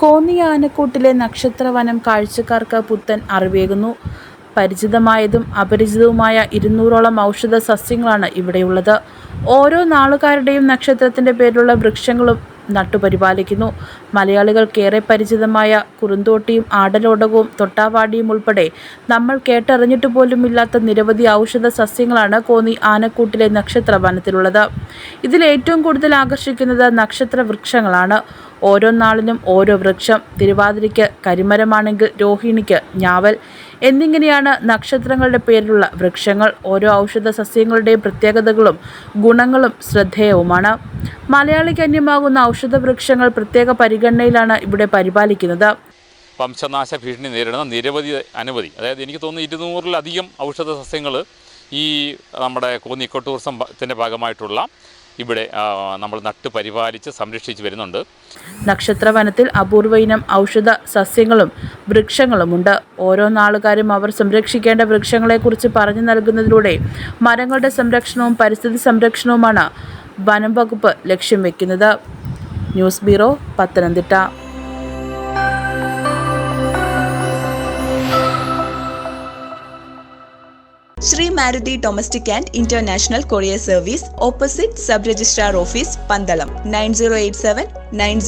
കോന്നി ആനക്കൂട്ടിലെ നക്ഷത്രവനം കാഴ്ചക്കാർക്ക് പുത്തൻ അറിവേകുന്നു. പരിചിതമായതും അപരിചിതവുമായ ഇരുന്നൂറോളം ഔഷധ സസ്യങ്ങളാണ് ഇവിടെയുള്ളത്. ഓരോ നാളുകാരുടെയും നക്ഷത്രത്തിന്റെ പേരിലുള്ള വൃക്ഷങ്ങളും നട്ടുപരിപാലിക്കുന്നു. മലയാളികൾക്കേറെ പരിചിതമായ കുറുന്തോട്ടിയും ആടലോടകവും തൊട്ടാവാടിയും ഉൾപ്പെടെ നമ്മൾ കേട്ടറിഞ്ഞിട്ട് പോലും ഇല്ലാത്ത നിരവധി ഔഷധ സസ്യങ്ങളാണ് കോന്നി ആനക്കൂട്ടിലെ നക്ഷത്ര വനത്തിലുള്ളത് ഇതിൽ ഏറ്റവും കൂടുതൽ ആകർഷിക്കുന്നത് നക്ഷത്ര വൃക്ഷങ്ങളാണ് ഓരോ നാളിനും ഓരോ വൃക്ഷം തിരുവാതിരയ്ക്ക് കരിമരമാണെങ്കിൽ രോഹിണിക്ക് ഞാവൽ എന്നിങ്ങനെയാണ് നക്ഷത്രങ്ങളുടെ പേരിലുള്ള വൃക്ഷങ്ങൾ. ഓരോ ഔഷധ സസ്യങ്ങളുടെയും പ്രത്യേകതകളും ഗുണങ്ങളും ശ്രദ്ധേയവുമാണ്. മലയാളിക്ക് അന്യമാകുന്ന ഔഷധ വൃക്ഷങ്ങൾ പ്രത്യേക പരിഗണനയിലാണ് ഇവിടെ പരിപാലിക്കുന്നത്. വംശനാശ ഭീഷണി നേരിടുന്ന നിരവധി അനവധി അതായത് എനിക്ക് തോന്നുന്നു ഇരുന്നൂറിലധികം ഔഷധ സസ്യങ്ങൾ ഈ നമ്മുടെ കോന്നി ഇക്കോ ടൂറിസത്തിന്റെ ഭാഗമായിട്ടുള്ള ഇവിടെ നമ്മൾ നട്ട് പരിപാലിച്ച് സംരക്ഷിച്ച് വരുന്നുണ്ട്. നക്ഷത്രവനത്തിൽ അപൂർവ ഇനം ഔഷധ സസ്യങ്ങളും വൃക്ഷങ്ങളുമുണ്ട്. ഓരോ നാളുകാരും അവർ സംരക്ഷിക്കേണ്ട വൃക്ഷങ്ങളെക്കുറിച്ച് പറഞ്ഞു നൽകുന്നതിലൂടെ മരങ്ങളുടെ സംരക്ഷണവും പരിസ്ഥിതി സംരക്ഷണവുമാണ് വനം വകുപ്പ് ലക്ഷ്യം വെക്കുന്നത്. News bureau Pathanamthitta. Shri Maruti domestic and international courier service opposite sub registrar office Pandalam nine